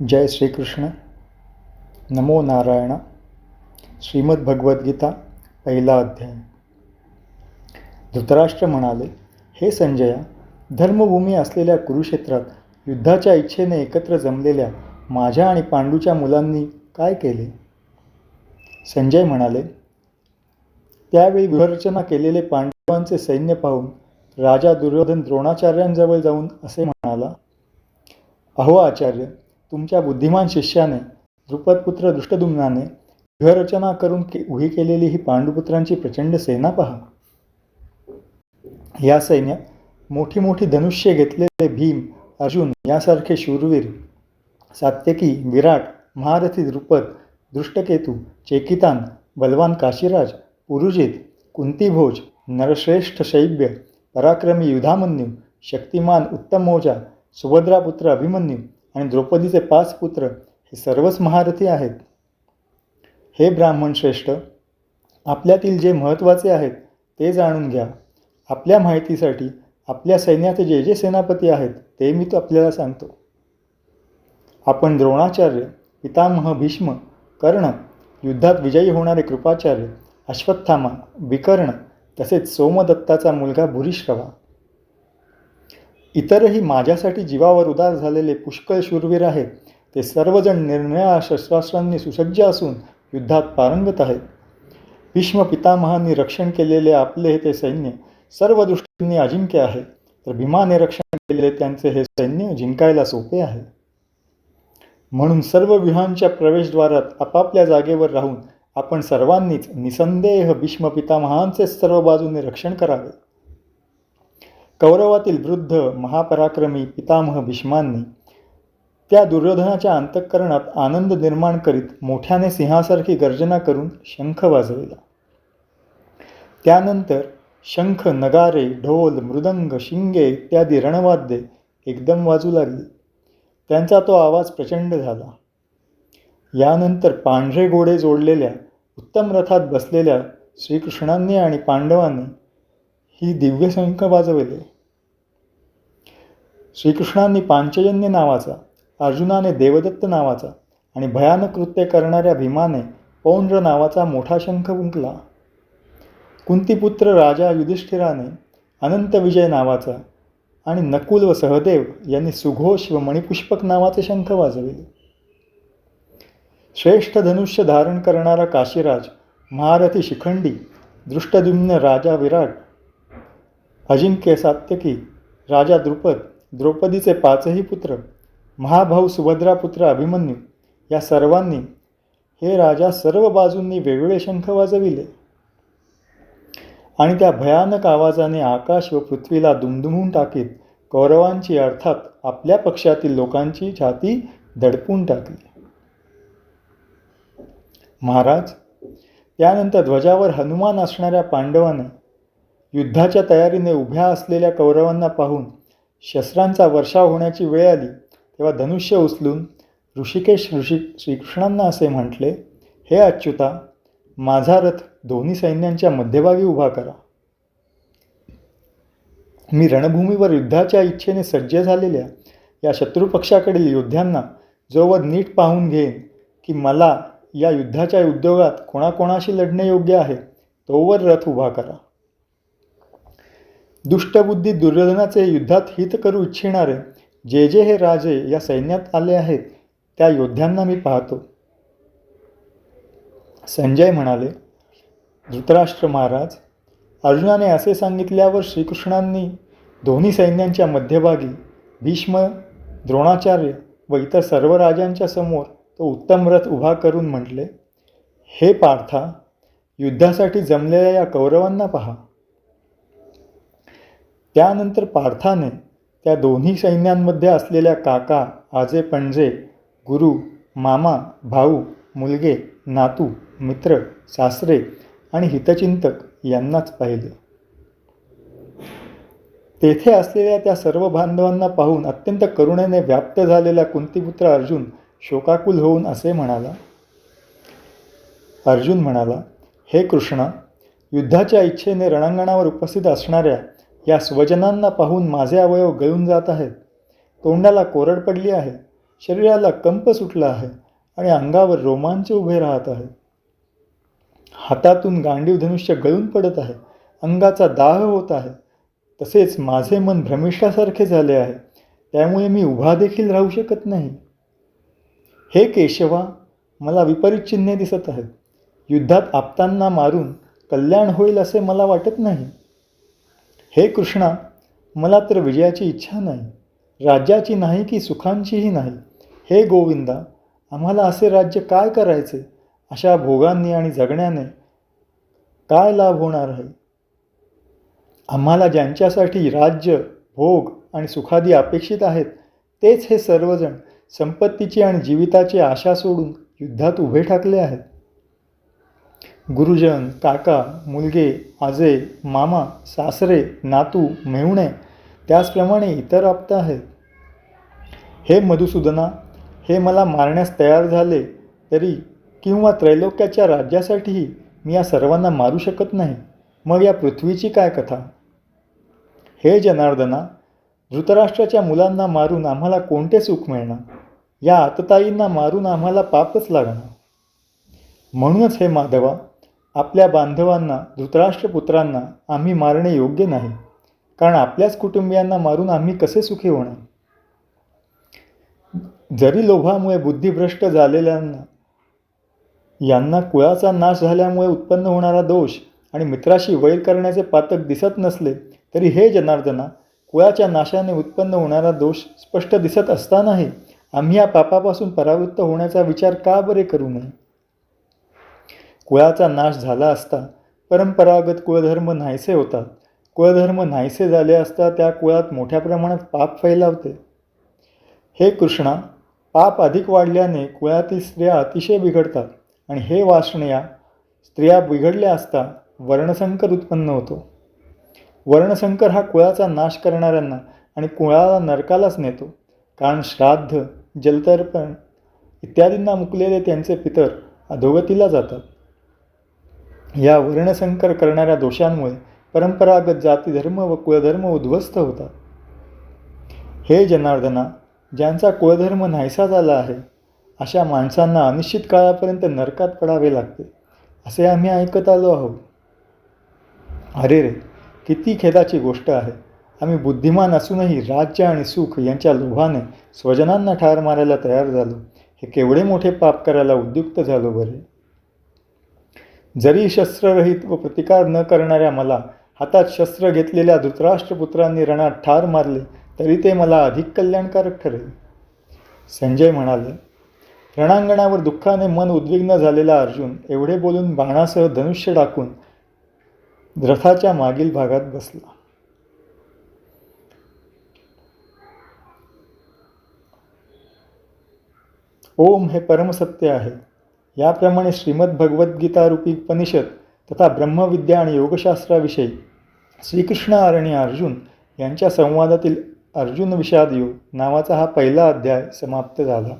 जय श्रीकृष्ण। नमो नारायण। श्रीमद्भगवद्गीता पहिला अध्याय। धृतराष्ट्र म्हणाले हे संजया धर्मभूमी असलेल्या कुरुक्षेत्रात युद्धाच्या इच्छेने एकत्र जमलेल्या माझ्या आणि पांडूच्या मुलांनी काय केले? संजय म्हणाले त्यावेळी व्यूहरचना केलेले पांडवांचे सैन्य पाहून राजा दुर्योधन द्रोणाचार्यांजवळ जाऊन असे म्हणाला अहो आचार्य तुमच्या बुद्धिमान शिष्याने द्रुपदपुत्र दृष्टदुम्नाने व्यूहरचना करून के उभी केलेली ही पांडुपुत्रांची प्रचंड सेना पहा. या सैन्यात मोठी मोठी धनुष्य घेतलेले भीम अर्जुन यासारखे शूरवीर सात्यकी विराट महारथी द्रुपद दृष्टकेतू चेकितान बलवान काशीराज पुरुजित कुंतीभोज नरश्रेष्ठ शैब्य पराक्रमी युधामन्यू शक्तिमान उत्तमोजा सुभद्रापुत्र अभिमन्यू आणि द्रौपदीचे पाच पुत्र हे सर्वच महारथी आहेत. हे ब्राह्मण श्रेष्ठ आपल्यातील जे महत्त्वाचे आहेत ते जाणून घ्या. आपल्या माहितीसाठी आपल्या सैन्याचे जे जे सेनापती आहेत ते मी तो आपल्याला सांगतो. आपण द्रोणाचार्य पितामह भीष्म कर्ण युद्धात विजयी होणारे कृपाचार्य अश्वत्थामा विकर्ण तसेच सोमदत्ताचा मुलगा भूरिश्रवा इतरही माझ्यासाठी जीवावर उदार झालेले पुष्कळ शूरवीर आहेत. ते सर्वजण निर्णया शस्त्रास्त्रांनी सुसज्ज असून युद्धात पारंगत आहेत. भीष्म पितामहांनी रक्षण केलेले आपले हे ते सैन्य सर्व दृष्टींनी अजिंक्य आहे. तर भीमाने रक्षण केलेले त्यांचे हे सैन्य जिंकायला सोपे आहे. म्हणून सर्व व्यूहांच्या प्रवेशद्वारात आपापल्या जागेवर राहून आपण सर्वांनीच निसंदेह भीष्म पितामहांचे सर्व बाजूने रक्षण करावे. कौरवातील वृद्ध महापराक्रमी पितामह भीष्मांनी त्या दुर्योधनाच्या अंतःकरणात आनंद निर्माण करीत मोठ्याने सिंहासारखी गर्जना करून शंख वाजविला. त्यानंतर शंख नगारे ढोल मृदंग शिंगे इत्यादी रणवाद्ये एकदम वाजू लागली. त्यांचा तो आवाज प्रचंड झाला. यानंतर पांढरे घोडे जोडलेल्या उत्तम रथात बसलेल्या श्रीकृष्णांनी आणि पांडवांनी ही दिव्य शंख वाजवले. श्रीकृष्णांनी पांचजन्य नावाचा अर्जुनाने देवदत्त नावाचा आणि भयानक कृत्य करणाऱ्या भीमाने पौंड्र नावाचा मोठा शंख फुंकला. कुंतीपुत्र राजा युधिष्ठिराने अनंत विजय नावाचा आणि नकुल व सहदेव यांनी सुघोष व मणिपुष्पक नावाचे शंख वाजविले. श्रेष्ठ धनुष्य धारण करणारा काशीराज महारथी शिखंडी दृष्टद्युम्न राजा विराट अजिंक्य सात्यकी राजा द्रुपद द्रौपदीचे पाचही पुत्र महाभाऊ सुभद्रापुत्र अभिमन्यू या सर्वांनी हे राजा सर्व बाजूंनी वेगवेगळे शंख वाजविले. आणि त्या भयानक आवाजाने आकाश व पृथ्वीला दुमदुमून टाकीत कौरवांची अर्थात आपल्या पक्षातील लोकांची छाती दडपून टाकली. महाराज त्यानंतर ध्वजावर हनुमान असणाऱ्या पांडवाने युद्धाच्या तयारीने उभ्या असलेल्या कौरवांना पाहून शस्त्रांचा वर्षाव होण्याची वेळ आली तेव्हा धनुष्य उचलून ऋषिकेश ऋषी श्रीकृष्णांना असे म्हटले हे अच्युता माझा रथ दोन्ही सैन्यांच्या मध्यभागी उभा करा. मी रणभूमीवर युद्धाच्या इच्छेने सज्ज झालेल्या या शत्रुपक्षाकडील योद्ध्यांना जोवर नीट पाहून घेईन की मला या युद्धाच्या उद्योगात कोणाकोणाशी लढणे योग्य आहे तोवर रथ उभा करा. दुष्टबुद्धी दुर्योधनाचे युद्धात हित करू इच्छिणारे जे जे हे राजे या सैन्यात आले आहेत त्या योद्ध्यांना मी पाहतो. संजय म्हणाले धृतराष्ट्र महाराज अर्जुनाने असे सांगितल्यावर श्रीकृष्णांनी दोन्ही सैन्यांच्या मध्यभागी भीष्म द्रोणाचार्य व इतर सर्व राजांच्या समोर तो उत्तम रथ उभा करून म्हटले हे पार्था युद्धासाठी जमलेल्या या कौरवांना पहा. त्यानंतर पार्थाने त्या दोन्ही सैन्यांमध्ये असलेल्या काका आजे पणजे गुरु मामा भाऊ मुलगे नातू मित्र सासरे आणि हितचिंतक यांनाच पाहिले. तेथे असलेल्या त्या सर्व बांधवांना पाहून अत्यंत करुणेने व्याप्त झालेला कुंतीपुत्र अर्जुन शोकाकुल होऊन असे म्हणाला अर्जुन म्हणाला हे कृष्ण युद्धाच्या इच्छेने रणांगणावर उपस्थित असणाऱ्या या स्वजनांना पाहून माझे अवयव गळून जात आहेत. तोंडाला कोरड पडली आहे. शरीराला कंप सुटला आहे आणि अंगावर रोमांच उभे राहत आहे हातातून गांडीव धनुष्य गळून पडत आहे. अंगाचा दाह होत आहे. तसेच माझे मन भ्रमिष्ठासारखे झाले आहे. त्यामुळे मी उभा देखील राहू शकत नाही. हे केशवा मला विपरीत चिन्हे दिसत आहेत. युद्धात आपतांना मारून कल्याण होईल असे मला वाटत नाही. हे कृष्णा मला तर विजयाची इच्छा नाही राज्याची नाही की सुखांचीही नाही. हे गोविंदा आम्हाला असे राज्य काय करायचे? अशा भोगांनी आणि जगण्याने काय लाभ होणार आहे? आम्हाला ज्यांच्यासाठी राज्य भोग आणि सुखादी अपेक्षित आहेत तेच हे सर्वजण संपत्तीची आणि जीविताची आशा सोडून युद्धात उभे ठाकले आहेत. गुरुजन काका मुलगे आजे मामा सासरे नातू मेहुणे त्याचप्रमाणे इतर आप्त आहेत. हे मधुसूदना हे मला मारण्यास तयार झाले तरी किंवा त्रैलोक्याच्या राज्यासाठीही मी या सर्वांना मारू शकत नाही. मग या पृथ्वीची काय कथा? हे जनार्दना धृतराष्ट्राच्या मुलांना मारून आम्हाला कोणते सुख मिळणार? या आतताईंना मारून आम्हाला पापच लागणार. म्हणूनच हे माधवा आपल्या बांधवांना धृतराष्ट्रपुत्रांना आम्ही मारणे योग्य नाही. कारण आपल्याच कुटुंबियांना मारून आम्ही कसे सुखी होणार? जरी लोभामुळे बुद्धिभ्रष्ट झालेल्यांना यांना कुळाचा नाश झाल्यामुळे उत्पन्न होणारा दोष आणि मित्राशी वैर करण्याचे पातक दिसत नसले तरी हे जनार्दना कुळाच्या नाशाने उत्पन्न होणारा दोष स्पष्ट दिसत असतानाही आम्ही या पापापासून परावृत्त होण्याचा विचार का बरे करू नये? कुळाचा नाश झाला असता परंपरागत कुळधर्म नाहीसे होतात. कुळधर्म नाहीसे झाले असता त्या कुळात मोठ्या प्रमाणात पाप फैलावते. हे कृष्णा पाप अधिक वाढल्याने कुळातील स्त्रिया अतिशय बिघडतात आणि हे वासण्या स्त्रिया बिघडल्या असता वर्णसंकर उत्पन्न होतो. वर्णसंकर हा कुळाचा नाश करणाऱ्यांना आणि कुळाला नरकालाच नेतो. कारण श्राद्ध जलतर्पण इत्यादींना मुकलेले त्यांचे पितर अधोगतीला जातात. या वर्णसंकर करणाऱ्या दोषांमुळे परंपरागत जातीधर्म व कुळधर्म उद्ध्वस्त होतात. हे जनार्दना ज्यांचा कुळधर्म नाहीसा झाला आहे अशा माणसांना अनिश्चित काळापर्यंत नरकात पडावे लागते असे आम्ही ऐकत आलो आहोत. अरे रे किती खेदाची गोष्ट आहे. आम्ही बुद्धिमान असूनही राज्य आणि सुख यांच्या लोभाने स्वजनांना ठार मारायला तयार झालो. हे केवढे मोठे पाप करायला उद्युक्त झालो बरे. जरी शस्त्ररहित व प्रतिकार न करणाऱ्या मला हातात शस्त्र घेतलेल्या धृतराष्ट्रपुत्रांनी रणात ठार मारले तरी ते मला अधिक कल्याणकारक ठरेल. संजय म्हणाले रणांगणावर दुःखाने मन उद्विग्न झालेला अर्जुन एवढे बोलून बाणासह धनुष्य टाकून रथाच्या मागील भागात बसला. ओम हे परमसत्य आहे. याप्रमाणे श्रीमद भगवद्गीता रूपी उपनिषद तथा ब्रह्मविद्या आणि योगशास्त्राविषयी श्रीकृष्ण आणि अर्जुन यांच्या संवादातील अर्जुन विषाद योग नावाचा हा पहिला अध्याय समाप्त झाला.